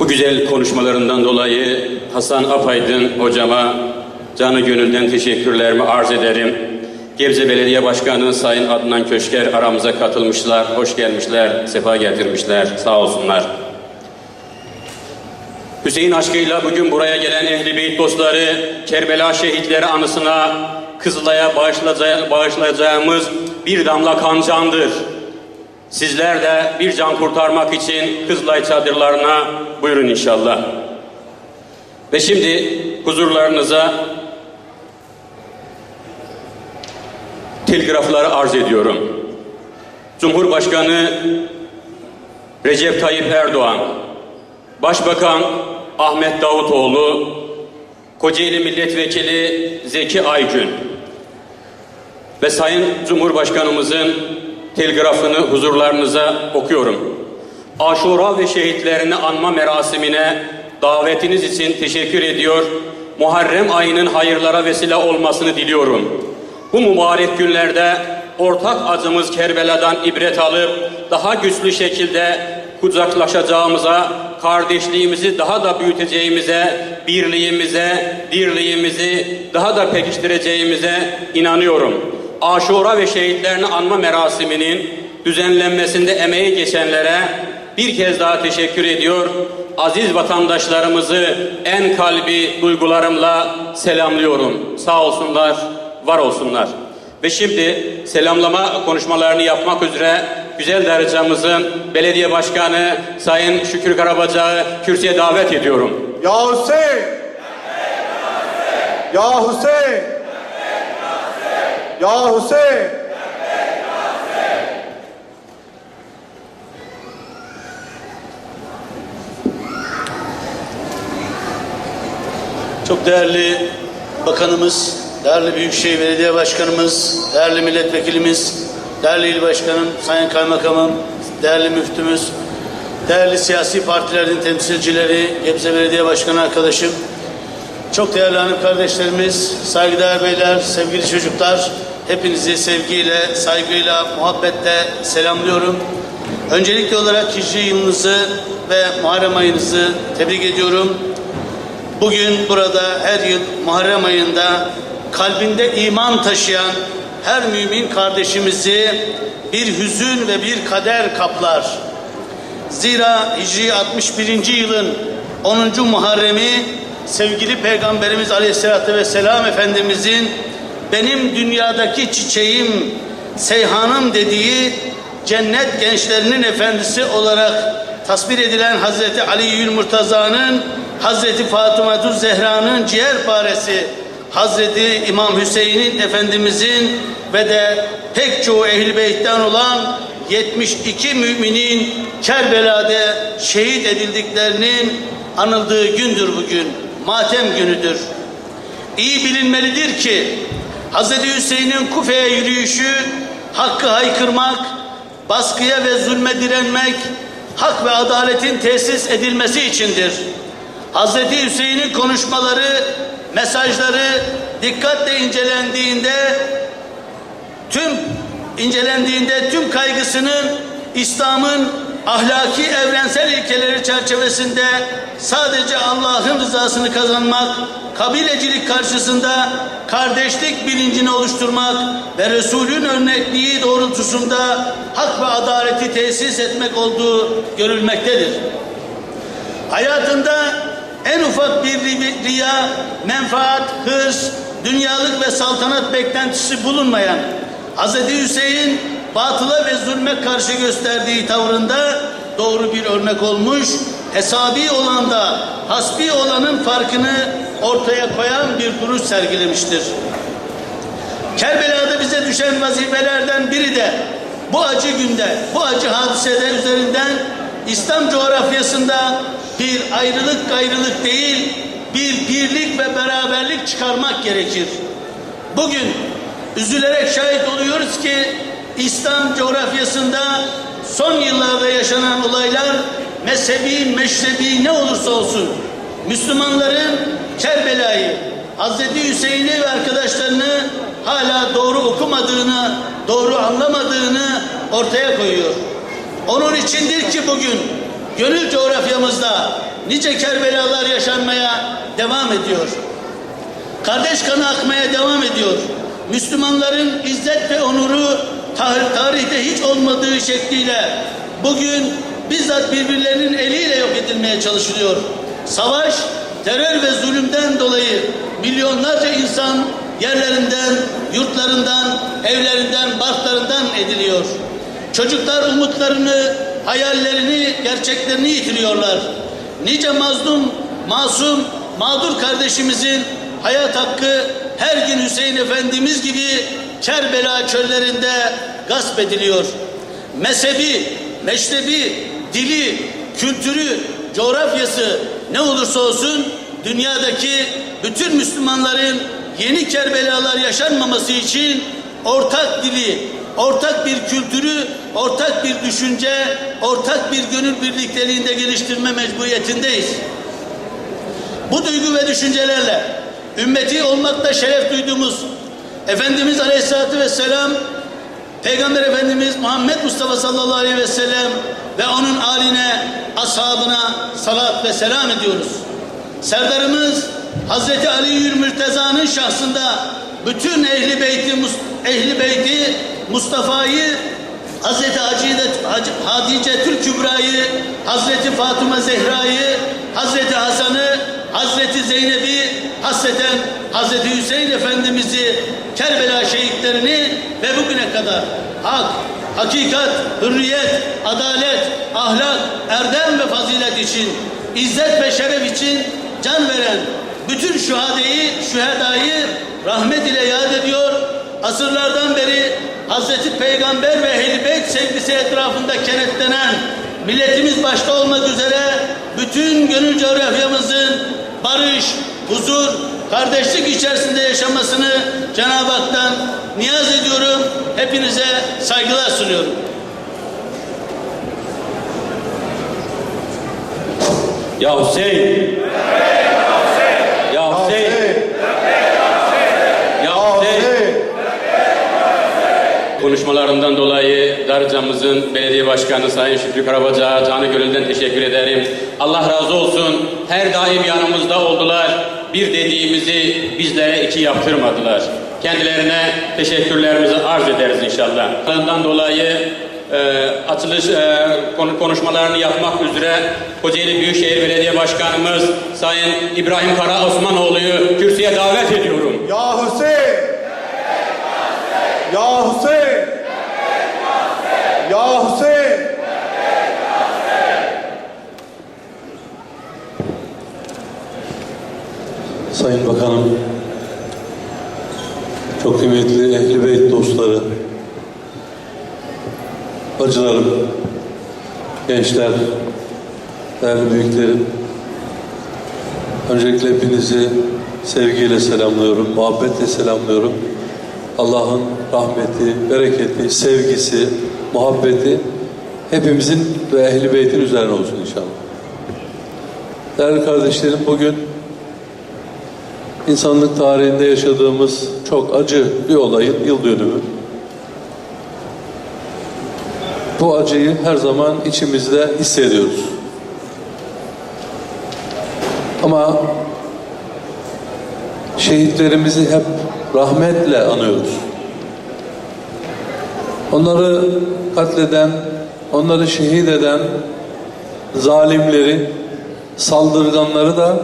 Bu güzel konuşmalarından dolayı Hasan Apaydın hocama canı gönülden teşekkürlerimi arz ederim. Gebze Belediye Başkanı Sayın Adnan Köşker aramıza katılmışlar, hoş gelmişler, sefa getirmişler, sağ olsunlar. Hüseyin aşkıyla bugün buraya gelen Ehli Beyt dostları, Kerbela şehitleri anısına Kızılay'a bağışlayacağı- bağışlayacağımız bir damla kan candır. Sizler de bir can kurtarmak için Kızılay çadırlarına buyurun inşallah. Ve şimdi huzurlarınıza telgrafları arz ediyorum. Cumhurbaşkanı Recep Tayyip Erdoğan, Başbakan Ahmet Davutoğlu, Kocaeli Milletvekili Zeki Aygün ve Sayın Cumhurbaşkanımızın telgrafını huzurlarınıza okuyorum. Aşura ve şehitlerini anma merasimine davetiniz için teşekkür ediyor. Muharrem ayının hayırlara vesile olmasını diliyorum. Bu mübarek günlerde ortak acımız Kerbela'dan ibret alıp daha güçlü şekilde kucaklaşacağımıza, kardeşliğimizi daha da büyüteceğimize, birliğimize, dirliğimizi daha da pekiştireceğimize inanıyorum. Aşura ve şehitlerini anma merasiminin düzenlenmesinde emeği geçenlere bir kez daha teşekkür ediyor. Aziz vatandaşlarımızı en kalbi duygularımla selamlıyorum. Sağ olsunlar, var olsunlar. Ve şimdi selamlama konuşmalarını yapmak üzere güzel darıcamızın belediye başkanı Sayın Şükür Karabacağı kürsüye davet ediyorum. Ya Hüseyin! Ya Hüseyin! Ya Hüseyin! Çok değerli bakanımız, değerli Büyükşehir Belediye Başkanımız, değerli milletvekilimiz, değerli il başkanım, sayın kaymakamım, değerli müftümüz, değerli siyasi partilerin temsilcileri, Gebze Belediye Başkanı arkadaşım, çok değerli hanım kardeşlerimiz, saygıdeğer beyler, sevgili çocuklar, hepinizi sevgiyle, saygıyla, muhabbetle selamlıyorum. Öncelikli olarak hicri yılınızı ve Muharrem ayınızı tebrik ediyorum. Bugün burada her yıl Muharrem ayında kalbinde iman taşıyan her mümin kardeşimizi bir hüzün ve bir kader kaplar. Zira Hicri 61. yılın 10. Muharrem'i sevgili Peygamberimiz Aleyhisselatü Vesselam Efendimizin benim dünyadaki çiçeğim, seyhanım dediği cennet gençlerinin efendisi olarak tasvir edilen Hazreti Ali Yül Murtaza'nın Hazreti Fatıma Zehra'nın ciğerparesi Hazreti İmam Hüseyin'in Efendimizin ve de pek çoğu ehl Beyt'ten olan 72 müminin Kerbela'da şehit edildiklerinin anıldığı gündür bugün. Matem günüdür. İyi bilinmelidir ki Hazreti Hüseyin'in Kufe'ye yürüyüşü hakkı haykırmak, baskıya ve zulme direnmek, hak ve adaletin tesis edilmesi içindir. Hazreti Hüseyin'in konuşmaları, mesajları dikkatle incelendiğinde tüm incelendiğinde tüm kaygısının İslam'ın ahlaki evrensel ilkeleri çerçevesinde sadece Allah'ın rızasını kazanmak, kabilecilik karşısında kardeşlik bilincini oluşturmak ve Resul'ün örnekliği doğrultusunda hak ve adaleti tesis etmek olduğu görülmektedir. Hayatında en ufak bir ri- riya, menfaat, hırs, dünyalık ve saltanat beklentisi bulunmayan Hz. Hüseyin batıla ve zulme karşı gösterdiği tavrında doğru bir örnek olmuş, hesabi olan da hasbi olanın farkını ortaya koyan bir duruş sergilemiştir. Kerbela'da bize düşen vazifelerden biri de bu acı günde, bu acı hadisede üzerinden İslam coğrafyasında bir ayrılık gayrılık değil, bir birlik ve beraberlik çıkarmak gerekir. Bugün üzülerek şahit oluyoruz ki İslam coğrafyasında son yıllarda yaşanan olaylar mezhebi, meşrebi ne olursa olsun Müslümanların Kerbela'yı, Hazreti Hüseyin'i ve arkadaşlarını hala doğru okumadığını, doğru anlamadığını ortaya koyuyor. Onun içindir ki bugün gönül coğrafyamızda nice Kerbelalar yaşanmaya devam ediyor. Kardeş kanı akmaya devam ediyor. Müslümanların izzet ve onuru tar- tarihte hiç olmadığı şekliyle bugün bizzat birbirlerinin eliyle yok edilmeye çalışılıyor. Savaş, terör ve zulümden dolayı milyonlarca insan yerlerinden, yurtlarından, evlerinden, barklarından ediliyor. Çocuklar umutlarını, hayallerini, gerçeklerini yitiriyorlar. Nice mazlum, masum, mağdur kardeşimizin hayat hakkı her gün Hüseyin Efendimiz gibi Kerbela çöllerinde gasp ediliyor. Mezhebi, meşrebi, dili, kültürü, coğrafyası ne olursa olsun dünyadaki bütün Müslümanların yeni Kerbelalar yaşanmaması için ortak dili, ortak bir kültürü, ortak bir düşünce, ortak bir gönül birlikteliğinde geliştirme mecburiyetindeyiz. Bu duygu ve düşüncelerle ümmeti olmakta şeref duyduğumuz Efendimiz Aleyhisselatü Vesselam Peygamber Efendimiz Muhammed Mustafa sallallahu aleyhi ve sellem ve onun aline, ashabına salat ve selam ediyoruz. Serdarımız Hazreti Ali Yür Mürteza'nın şahsında bütün ehli beyti, ehli beyti Mustafa'yı Hazreti Hacide, Hac- Hadice Tül Kübra'yı, Hazreti Fatıma Zehra'yı, Hazreti Hasan'ı, Hazreti Zeynep'i, hasreten Hazreti Hüseyin Efendimiz'i, Kerbela şehitlerini ve bugüne kadar hak, hakikat, hürriyet, adalet, ahlak, erdem ve fazilet için, izzet ve şeref için can veren bütün şuhadeyi, şühedayı rahmet ile yad ediyor. Asırlardan beri Hazreti Peygamber ve Ehl-i Beyt sevgisi etrafında kenetlenen milletimiz başta olmak üzere bütün gönül coğrafyamızın barış, huzur, kardeşlik içerisinde yaşamasını Cenab-ı Hak'tan niyaz ediyorum. Hepinize saygılar sunuyorum. Ya Hüseyin! Ya Hüseyin! Ya Hüseyin! Konuşmalarından dolayı Darıca'mızın belediye başkanı Sayın Şükrü Karabacağı canı gönülden teşekkür ederim. Allah razı olsun. Her daim yanımızda oldular. Bir dediğimizi bizlere iki yaptırmadılar. Kendilerine teşekkürlerimizi arz ederiz inşallah. Bundan dolayı e, açılış e, konu- konuşmalarını yapmak üzere Kocaeli Büyükşehir Belediye Başkanımız Sayın İbrahim Kara Osmanoğlu'yu kürsüye davet ediyorum. Ya Hüseyin! Ya Hüseyin! Ya Hüseyin! Sayın Bakanım, çok kıymetli Ehli Beyt dostları, bacılarım, gençler, değerli büyüklerim, öncelikle hepinizi sevgiyle selamlıyorum, muhabbetle selamlıyorum. Allah'ın rahmeti, bereketi, sevgisi, muhabbeti hepimizin ve Ehli Beyt'in üzerine olsun inşallah. Değerli kardeşlerim, bugün İnsanlık tarihinde yaşadığımız çok acı bir olayın yıl dönümü. Bu acıyı her zaman içimizde hissediyoruz. Ama şehitlerimizi hep rahmetle anıyoruz. Onları katleden, onları şehit eden zalimleri, saldırganları da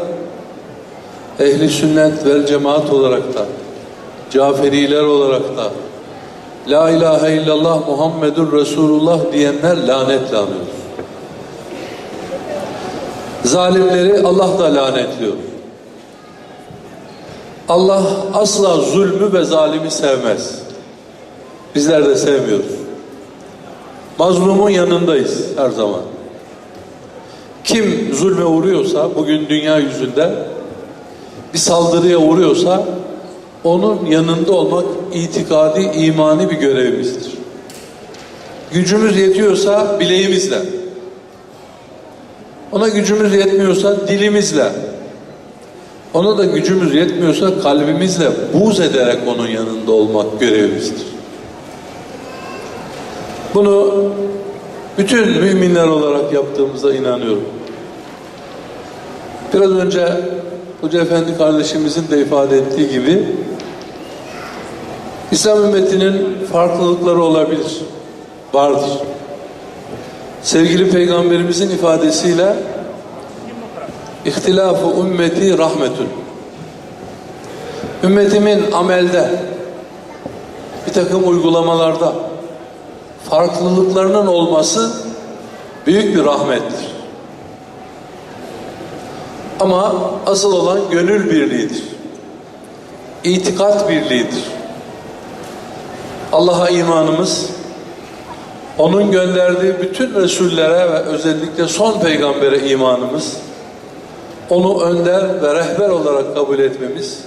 ehli sünnet vel cemaat olarak da, Caferiler olarak da, La ilahe illallah Muhammedur Resulullah diyenler lanetle anıyoruz. Zalimleri Allah da lanetliyor. Allah asla zulmü ve zalimi sevmez. Bizler de sevmiyoruz. Mazlumun yanındayız her zaman. Kim zulme uğruyorsa bugün dünya yüzünde bir saldırıya uğruyorsa onun yanında olmak itikadi, imani bir görevimizdir. Gücümüz yetiyorsa bileğimizle, ona gücümüz yetmiyorsa dilimizle, ona da gücümüz yetmiyorsa kalbimizle buğz ederek onun yanında olmak görevimizdir. Bunu bütün müminler olarak yaptığımıza inanıyorum. Biraz önce Hoca Efendi kardeşimizin de ifade ettiği gibi İslam ümmetinin farklılıkları olabilir, vardır. Sevgili Peygamberimizin ifadesiyle İhtilafı ümmeti rahmetün. Ümmetimin amelde bir takım uygulamalarda farklılıklarının olması büyük bir rahmettir. Ama asıl olan gönül birliğidir. İtikat birliğidir. Allah'a imanımız, onun gönderdiği bütün Resullere ve özellikle son peygambere imanımız, onu önder ve rehber olarak kabul etmemiz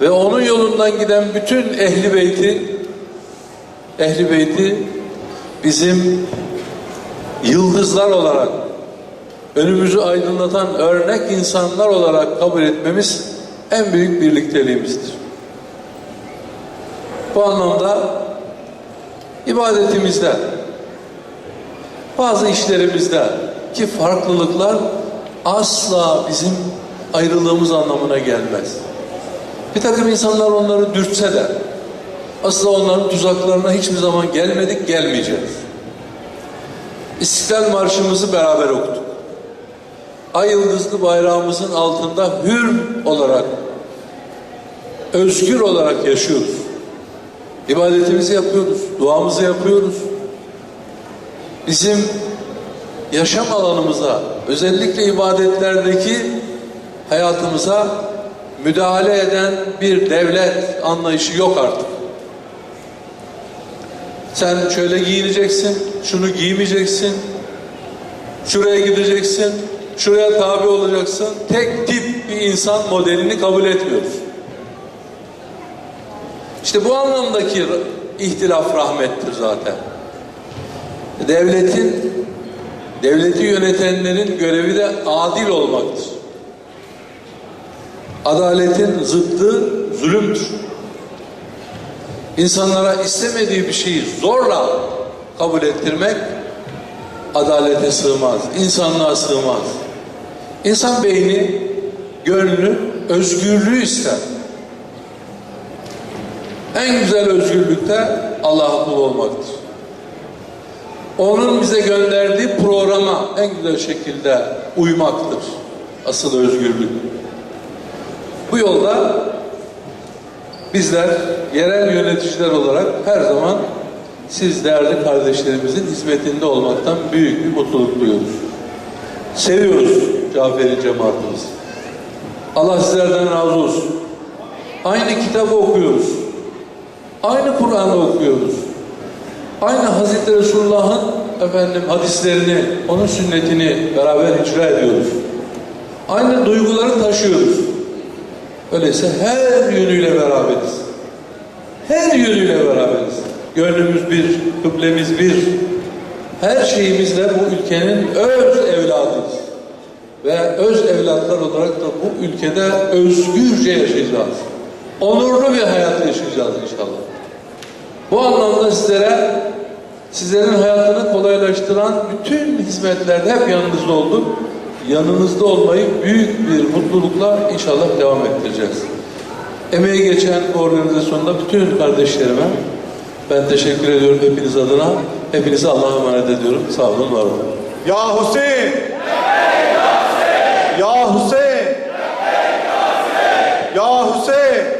ve onun yolundan giden bütün ehli beyti ehli beyti bizim yıldızlar olarak önümüzü aydınlatan örnek insanlar olarak kabul etmemiz en büyük birlikteliğimizdir. Bu anlamda ibadetimizde bazı işlerimizde ki farklılıklar asla bizim ayrılığımız anlamına gelmez. Bir takım insanlar onları dürtse de asla onların tuzaklarına hiçbir zaman gelmedik, gelmeyeceğiz. İstiklal Marşımızı beraber okuduk. Ay yıldızlı bayrağımızın altında hür olarak, özgür olarak yaşıyoruz. İbadetimizi yapıyoruz, duamızı yapıyoruz. Bizim yaşam alanımıza, özellikle ibadetlerdeki hayatımıza müdahale eden bir devlet anlayışı yok artık. Sen şöyle giyineceksin, şunu giymeyeceksin, şuraya gideceksin, şuraya tabi olacaksın. Tek tip bir insan modelini kabul etmiyoruz. İşte bu anlamdaki ihtilaf rahmettir zaten. Devletin, devleti yönetenlerin görevi de adil olmaktır. Adaletin zıddı zulümdür. İnsanlara istemediği bir şeyi zorla kabul ettirmek adalete sığmaz, insanlığa sığmaz. İnsan beyni, gönlü, özgürlüğü ister. En güzel özgürlükte Allah'a kul olmaktır. Onun bize gönderdiği programa en güzel şekilde uymaktır. Asıl özgürlük. Bu yolda bizler yerel yöneticiler olarak her zaman siz değerli kardeşlerimizin hizmetinde olmaktan büyük bir mutluluk duyuyoruz. Seviyoruz Caferi cemaatimizi. Allah sizlerden razı olsun. Aynı kitabı okuyoruz. Aynı Kur'an'ı okuyoruz. Aynı Hazreti Resulullah'ın efendim hadislerini, onun sünnetini beraber icra ediyoruz. Aynı duyguları taşıyoruz. Öyleyse her yönüyle beraberiz. Her yönüyle beraberiz. Gönlümüz bir, kıblemiz bir. Her şeyimizle bu ülkenin öz evladıyız. Ve öz evlatlar olarak da bu ülkede özgürce yaşayacağız. Onurlu bir hayat yaşayacağız inşallah. Bu anlamda sizlere, sizlerin hayatını kolaylaştıran bütün hizmetlerde hep yanınızda olduk. Yanınızda olmayı büyük bir mutlulukla inşallah devam ettireceğiz. Emeği geçen organizasyonda bütün kardeşlerime ben teşekkür ediyorum hepiniz adına. Hepinizi Allah'a emanet ediyorum. Sağ olun, var olun. Ya Hüseyin! Ya Hüseyin! Ya Hüseyin! Bu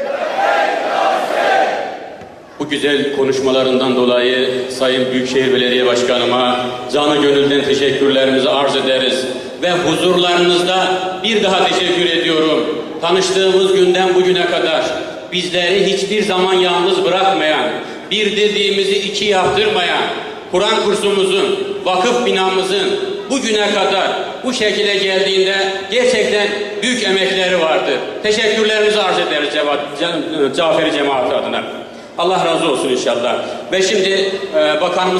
güzel konuşmalarından dolayı Sayın Büyükşehir Belediye Başkanıma canı gönülden teşekkürlerimizi arz ederiz. Ve huzurlarınızda bir daha teşekkür ediyorum. Tanıştığımız günden bugüne kadar bizleri hiçbir zaman yalnız bırakmayan, bir dediğimizi iki yaptırmayan, Kur'an kursumuzun, vakıf binamızın bugüne kadar bu şekilde geldiğinde gerçekten büyük emekleri vardı. Teşekkürlerimizi arz ederiz Cevat- Caferi cemaati adına. Allah razı olsun inşallah. Ve şimdi e, bakanımız